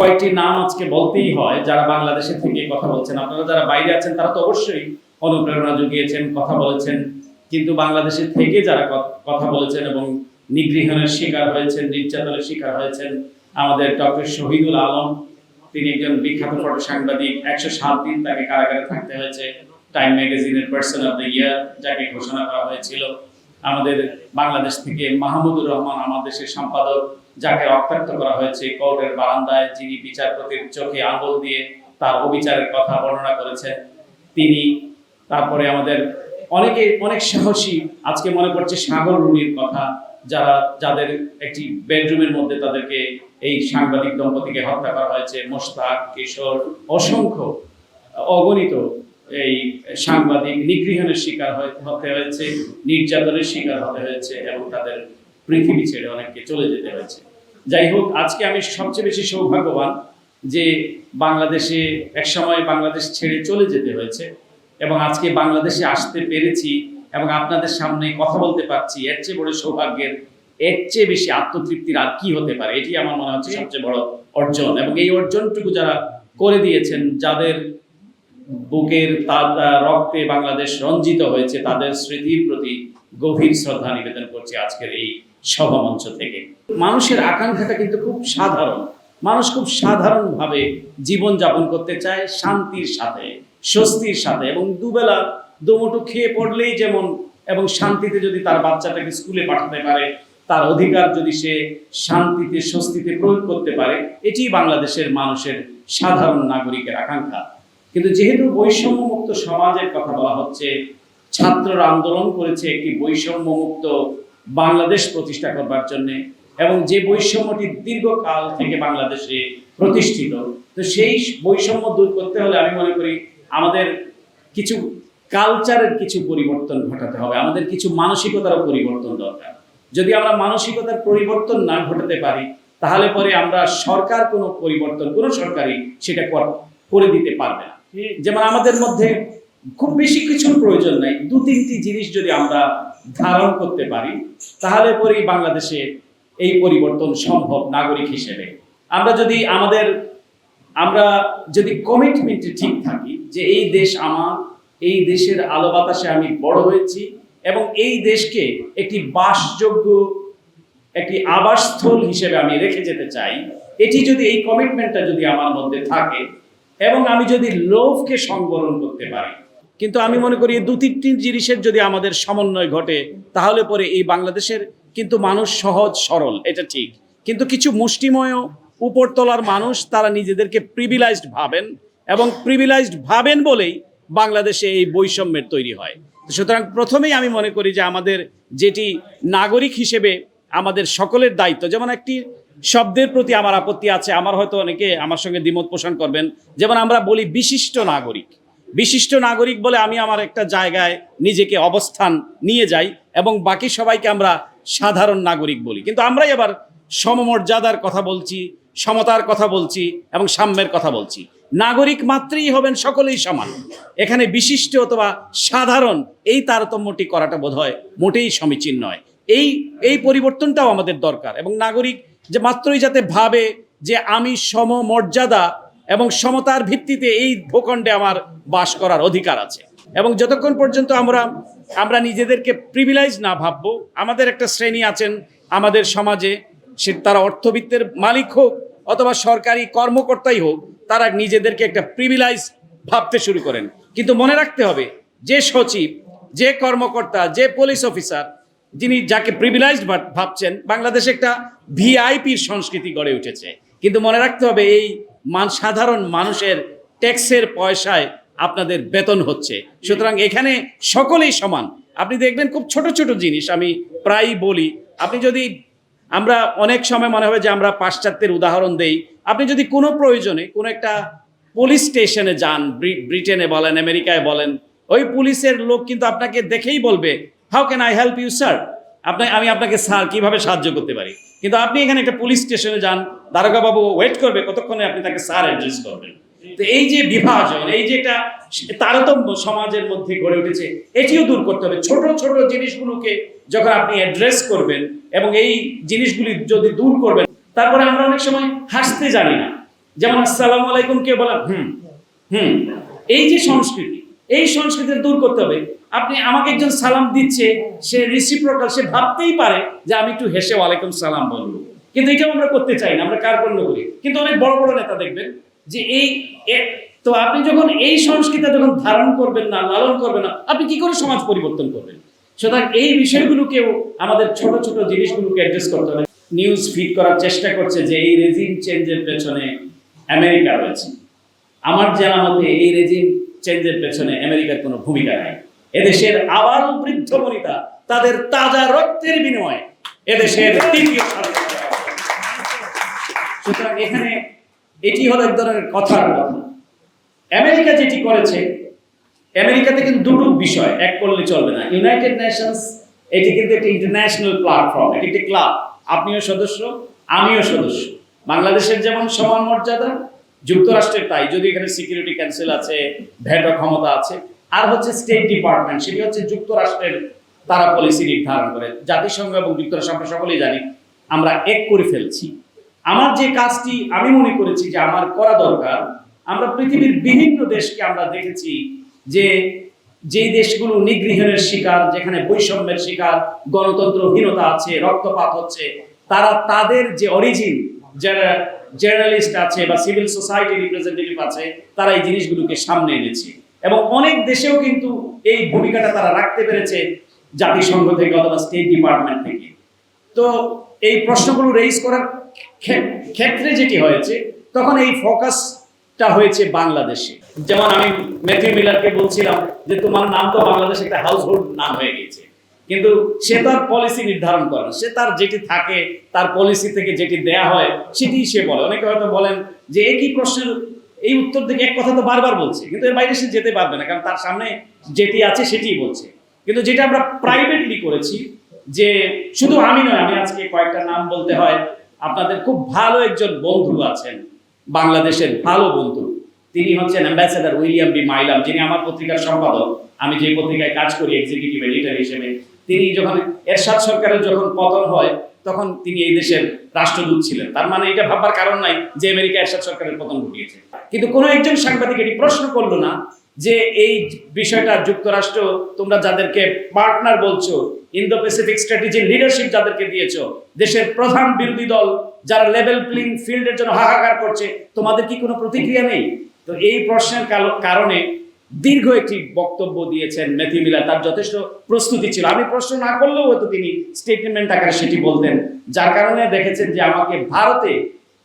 কয়েকটি নাম আজকে বলতেই হয়, যারা বাংলাদেশে থেকে কথা বলছেন। আপনারা যারা বাইরে আছেন, তারা তো অবশ্যই অনুপ্রেরণা জুগিয়েছেন, কথা বলেছেন। কিন্তু বাংলাদেশে থেকে যারা কথা বলেছেন এবং নিগৃহণের শিকার হয়েছেন, নির্যাতনের শিকার হয়েছেন, আমাদের ডক্টর শহীদুল আলম, তিনি একজন বিখ্যাত ফটো সাংবাদিক, একশো সাত দিন তাকে কারাগারে থাকতে হয়েছে। টাইম ম্যাগাজিনের পার্সন অফ দ্য ইয়ার যাকে ঘোষণা করা হয়েছিল। আমাদের বাংলাদেশ থেকে মাহমুদুর রহমান, আমাদের দেশের সম্পাদক যাকে রক্তাক্ত করা হয়েছে, কোর্টের বারান্দায় যিনি বিচারপতির চোখে আঙুল দিয়ে তার অবিচারের কথা বর্ণনা করেছেন, তিনি তারপরে আমাদের অনেকে, অনেক সাহসী, আজকে মনে পড়ছে সাগর রুনির কথা, যারা, যাদের একটি বেডরুমের মধ্যে তাদেরকে এই সাংবাদিক দম্পতিকে হত্যা করা হয়েছে, মোশতাক, কিশোর, অসংখ্য, অগণিত এই সাংবাদিক নিগৃহণের শিকার হতে হয়েছে, নির্যাতনের শিকার হতে হয়েছে এবং তাদের পৃথিবী ছেড়ে অনেককে চলে যেতে হয়েছে। যাই হোক, আজকে আমি সবচেয়ে বেশি সৌভাগ্যবান যে বাংলাদেশে একসময় বাংলাদেশ ছেড়ে চলে যেতে হয়েছে এবং আজকে বাংলাদেশে আসতে পেরেছি এবং আপনাদের সামনে কথা বলতে পারছি। এর চেয়ে বড় সৌভাগ্যের, এর চেয়ে বেশি আত্মতৃপ্তির আর কি হতে পারে, এটি আমার মনে হচ্ছে সবচেয়ে বড় অর্জন। এবং এই অর্জনটুকু যারা করে দিয়েছেন, যাদের বুকের রক্তে বাংলাদেশ রঞ্জিত হয়েছে, তাদের স্মৃতির প্রতি গভীর শ্রদ্ধা নিবেদন করছি আজকের এই সভামঞ্চ থেকে। মানুষের আকাঙ্ক্ষাটা কিন্তু খুব সাধারণ। মানুষ খুব সাধারণভাবে জীবন যাপন করতে চায় শান্তির সাথে, স্বস্তির সাথে এবং দুবেলা দুমুঠো খেয়ে পড়লেই যেমন এবং শান্তিতে যদি তার বাচ্চাটাকে স্কুলে পাঠাতে পারে, তার অধিকার যদি সে শান্তিতে, স্বস্তিতে প্রয়োগ করতে পারে এটি বাংলাদেশের মানুষের সাধারণ নাগরিকের আকাঙ্ক্ষা। কিন্তু যেহেতু বৈষম্যমুক্ত সমাজের কথা বলা হচ্ছে, ছাত্ররা আন্দোলন করেছে একটি বৈষম্যমুক্ত বাংলাদেশ প্রতিষ্ঠা করবার জন্যে এবং যে বৈষম্যটি দীর্ঘকাল থেকে বাংলাদেশে প্রতিষ্ঠিত তো সেই বৈষম্য দূর করতে হলে আমি মনে করি আমাদের কিছু কালচারের কিছু পরিবর্তন ঘটাতে হবে আমাদের কিছু মানসিকতারও পরিবর্তন দরকার। যদি আমরা মানসিকতার পরিবর্তন না ঘটাতে পারি তাহলে পরে আমরা সরকার কোনো পরিবর্তন কোনো সরকারই সেটা কর- দিতে পারবে না। যেমন আমাদের মধ্যে খুব বেশি কিছুর প্রয়োজন নাই দু তিনটি জিনিস যদি আমরা ধারণ করতে পারি, তাহলে পরেই বাংলাদেশে এই পরিবর্তন সম্ভব নাগরিক হিসেবে। আমরা যদি আমাদের, আমরা যদি কমিটমেন্টে ঠিক থাকি যে এই দেশ আমার, এই দেশের আলো বাতাসে আমি বড় হয়েছি এবং এই দেশকে একটি বাসযোগ্য, একটি আবাসস্থল হিসেবে আমি রেখে যেতে চাই, এটি যদি এই কমিটমেন্টটা যদি আমার মধ্যে থাকে এবং আমি যদি লোভকে সংবরণ করতে পারি কিন্তু আমি মনে করি দু তিনটি জিনিসের যদি আমাদের সমন্বয় ঘটে, তাহলে পরে এই বাংলাদেশের কিন্তু মানুষ সহজ সরল, এটা ঠিক। কিন্তু কিছু মুষ্টিময় উপরতলার মানুষ, তারা নিজেদেরকে প্রিভিলাইজড ভাবেন এবং প্রিভিলাইজড ভাবেন বলেই বাংলাদেশে এই বৈষম্যের তৈরি হয়। সুতরাং প্রথমেই আমি মনে করি যে আমাদের যেটি নাগরিক হিসেবে আমাদের সকলের দায়িত্ব, যেমন একটি শব্দের প্রতি আমার আপত্তি আছে, আমার হয়তো অনেকে আমার সঙ্গে দ্বিমত পোষণ করবেন, যেমন আমরা বলি বিশিষ্ট নাগরিক। বিশিষ্ট নাগরিক বলে আমি আমার একটা জায়গায় নিজেকে অবস্থান নিয়ে যাই এবং বাকি সবাইকে আমরা সাধারণ নাগরিক বলি। কিন্তু আমরাই আবার সমমর্যাদার কথা বলছি, সমতার কথা বলছি এবং সাম্যের কথা বলছি। নাগরিক মাত্রই হবেন সকলেই সমান। এখানে বিশিষ্ট অথবা সাধারণ এই তারতম্যটি করাটা বোধ হয় মোটেই সমীচীন নয়। এই এই পরিবর্তনটাও আমাদের দরকার এবং নাগরিক যে মাত্রই যাতে ভাবে যে আমি সমমর্যাদা এবং সমতার ভিত্তিতে এই ভূখণ্ডে আমার বাস করার অধিকার আছে। এবং যতক্ষণ পর্যন্ত আমরা আমরা নিজেদেরকে প্রিভিলাইজ না ভাববো, আমাদের একটা শ্রেণি আছেন আমাদের সমাজে, সে তারা অর্থবিত্তের মালিক হোক অথবা সরকারি কর্মকর্তাই হোক, তারা নিজেদেরকে একটা প্রিভিলাইজ ভাবতে শুরু করেন। কিন্তু মনে রাখতে হবে, যে সচিব, যে কর্মকর্তা, যে পুলিশ অফিসার যিনি যাকে প্রিভিলাইজড ভাবছেন, বাংলাদেশে একটা ভিআইপির সংস্কৃতি গড়ে উঠেছে। কিন্তু মনে রাখতে হবে, এই মান সাধারণ মানুষের ট্যাক্সের পয়সায় আপনাদের বেতন হচ্ছে। সুতরাং এখানে সকলেই সমান। আপনি দেখবেন খুব ছোট ছোট জিনিস, আমি প্রায়ই বলি, আপনি যদি, আমরা অনেক সময় মনে হবে যে আমরা পাশ্চাত্যের উদাহরণ দেই, আপনি যদি কোনো প্রয়োজনে কোনো একটা পুলিশ স্টেশনে যান ব্রিটেনে বলেন, আমেরিকায় বলেন, ওই পুলিশের লোক কিন্তু আপনাকে দেখেই বলবে how can I help you sir আপনি আমি আপনাকে স্যার কীভাবে সাহায্য করতে পারি? কিন্তু আপনি এখানে একটা পুলিশ স্টেশনে যান দারোগা বাবু ওয়েট করবে কতক্ষণে আপনি তাকে স্যার অ্যাড্রেস করবেন। তো এই যে বিভাজন, এই যে একটা তারতম্য সমাজের মধ্যে গড়ে উঠেছে, এটিও দূর করতে হবে। ছোট ছোট জিনিসগুলোকে যখন আপনি অ্যাড্রেস করবেন এবং এই জিনিসগুলি যদি দূর করবেন, তারপরে আমরা অনেক সময় হাসতে জানি না। যেমন, আসসালামু আলাইকুম, কে বলা হুম হুম। এই যে সংস্কৃতি এই সংস্কৃতি দূর করতে হবে। আপনি আমাকে একজন সালাম দিচ্ছে, সে রিসিপ্রোকাল সে ভাবতেই পারে যে আমি একটু হেসে ওয়ালাইকুম সালাম বলব। কিন্তু এটাও আমরা করতে চাই না, আমরা কার্পণ্য করি। কিন্তু অনেক বড় বড় নেতা দেখবেন যে এই তো আপনি যখন এই সংস্কৃতি যখন ধারণ করবেন না, লালন করবেন না, আপনি কি করে সমাজ পরিবর্তন করবেন? সুতরাং এই বিষয়গুলোকেও আমাদের ছোট ছোট জিনিসগুলোকে অ্যাড্রেস করতে হবে। নিউজ ফিড করার চেষ্টা করছে যে এই রেজিম চেঞ্জের পেছনে আমেরিকা রয়েছে। আমার জানা মতে এই রেজিম চেঞ্জের পেছনে আমেরিকার কোনো ভূমিকা নাই। এদেশের আবার বৃদ্ধ বনিতা, তাদের তাজা রক্তের বিনিময়ে এদেশের তৃতীয় সুতরাং এখানে এটি হলো এক ধরনের কথার কথা আমেরিকা যেটি করেছে, আমেরিকাতে কিন্তু দুটো বিষয়, এক করলে চলবে না। ইউনাইটেড নেশনস, এটি কিন্তু একটি ইন্টারন্যাশনাল প্ল্যাটফর্ম, এটি একটি ক্লাব। আপনিও সদস্য, আমিও সদস্য। বাংলাদেশের যেমন সমান মর্যাদা যুক্তরাষ্ট্রের তাই, যদি এখানে সিকিউরিটি কাউন্সিল আছে, ভেটো ক্ষমতা আছে, আর হচ্ছে স্টেট ডিপার্টমেন্ট সেটি হচ্ছে যুক্তরাষ্ট্রের তারা পলিসি নির্ধারণ করে। জাতিসংঘ এবং যুক্তরাষ্ট্র, আমরা সকলেই জানি, আমরা এক করে ফেলছি। আমার যে কাজটি আমি মনে করেছি যে আমার করা দরকার, আমরা পৃথিবীর বিভিন্ন দেশকে আমরা দেখেছি যে যেই দেশগুলো নিগৃহণের শিকার, যেখানে বৈষম্যের শিকার, গণতন্ত্রহীনতা আছে, রক্তপাত হচ্ছে, তারা তাদের যে অরিজিন যারা জার্নালিস্ট আছে বা সিভিল সোসাইটি রিপ্রেজেন্টেটিভ আছে, তারা এই জিনিসগুলোকে সামনে এনেছে। এবং অনেক দেশেও কিন্তু এই ভূমিকাটা তারা রাখতে পেরেছে জাতিসংঘ থেকে অথবা স্টেট ডিপার্টমেন্ট থেকে। তো এই প্রশ্নগুলো রেইজ করার ক্ষে- ক্ষেত্রে যেটি হয়েছে, তখন এই ফোকাসটা হয়েছে বাংলাদেশে। যেমন আমি ম্যাথিউ মিলারকে বলছিলাম যে, তোমার নাম তো বাংলাদেশ একটা হাউস হোল্ড নাম হয়ে গেছে কিন্তু সে তার পলিসি নির্ধারণ করে না। সে তার যেটি থাকে, তার পলিসি থেকে যেটি দেয়া হয় সেটি সে বলে। অনেকে হয়তো বলেন যে একই প্রশ্নের এই উত্তর থেকে এক কথা তো বারবার বলছে। কিন্তু এর বাইরে সে যেতে পারবে না, কারণ তার সামনে যেটি আছে, সেটিই বলছে। কিন্তু যেটা আমরা প্রাইভেটলি করেছি, যে শুধু আমি নয়, আমি আজকে কয়েকটা নাম বলতে হয়। আপনাদের খুব ভালো একজন বন্ধু আছেন, বাংলাদেশের ভালো বন্ধু। তিনি হচ্ছেন অ্যাম্বাসেডার উইলিয়াম বি মাইলাম, যিনি আমার পত্রিকার সম্পাদক। আমি যে পত্রিকায় কাজ করি এক্সিকিউটিভ এডিটর হিসেবে। তিনি যখন এরশাদ সরকারের যখন পতন হয়, তখন তিনি এই দেশের রাষ্ট্রদূত ছিলেন। তার মানে এটা ভাববার কারণ নাই যে আমেরিকা এরশাদ সরকারের পতন ঘটিয়েছে। কিন্তু কোনো একজন সাংবাদিক এটি প্রশ্ন করল না যে এই বিষয়টা যুক্তরাষ্ট্র, তোমরা যাদেরকে পার্টনার বলছো ইন্দো প্যাসিফিক স্ট্র্যাটেজি লিডারশিপ যাদেরকে দিয়েছ, দেশের প্রধান বিরোধী দল যারা লেভেল প্লেইং ফিল্ডের জন্য হাহাকার করছে, তোমাদের কি কোনো প্রতিক্রিয়া নেই? তো এই প্রশ্নের কারণে দীর্ঘ একটি বক্তব্য দিয়েছেন মেথি মিলার। তার যথেষ্ট প্রস্তুতি ছিল। আমি প্রশ্ন না করলেও হয়তো তিনি স্টেটমেন্ট আকারে সেটি বলতেন। যার কারণে দেখেছেন যে আমাকে ভারতে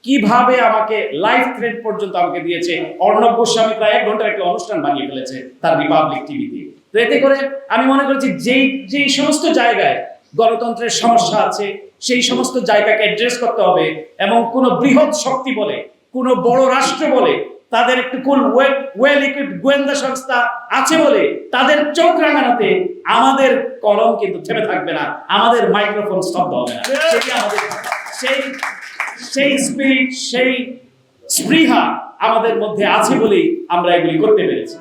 কীভাবে আমাকে লাইফ থ্রেড পর্যন্ত আমাকে দিয়েছে। অর্ণব গোস্বামী প্রায় এক ঘণ্টার একটা অনুষ্ঠান বানিয়ে ফেলেছে তার রিপাবলিক টিভিতে তো। এতে করে আমি মনে করছি যেই যেই সমস্ত জায়গায় গণতন্ত্রের সমস্যা আছে, সেই সমস্ত জায়গাকে অ্যাড্রেস করতে হবে এবং কোনো বৃহৎ শক্তি বলে, কোনো বড় রাষ্ট্র বলে তাদের একটু কোন ওয়েল ইকুইপ গোয়েন্দা সংস্থা আছে বলে তাদের চোখ রাঙানোতে আমাদের কলম কিন্তু থেমে থাকবে না আমাদের মাইক্রোফোন স্তব্ধ হবে না। সেটি আমাদের সেই সেই স্পিরিট সেই স্পৃহা আমাদের মধ্যে আছে বলেই আমরা এগুলি করতে পেরেছি।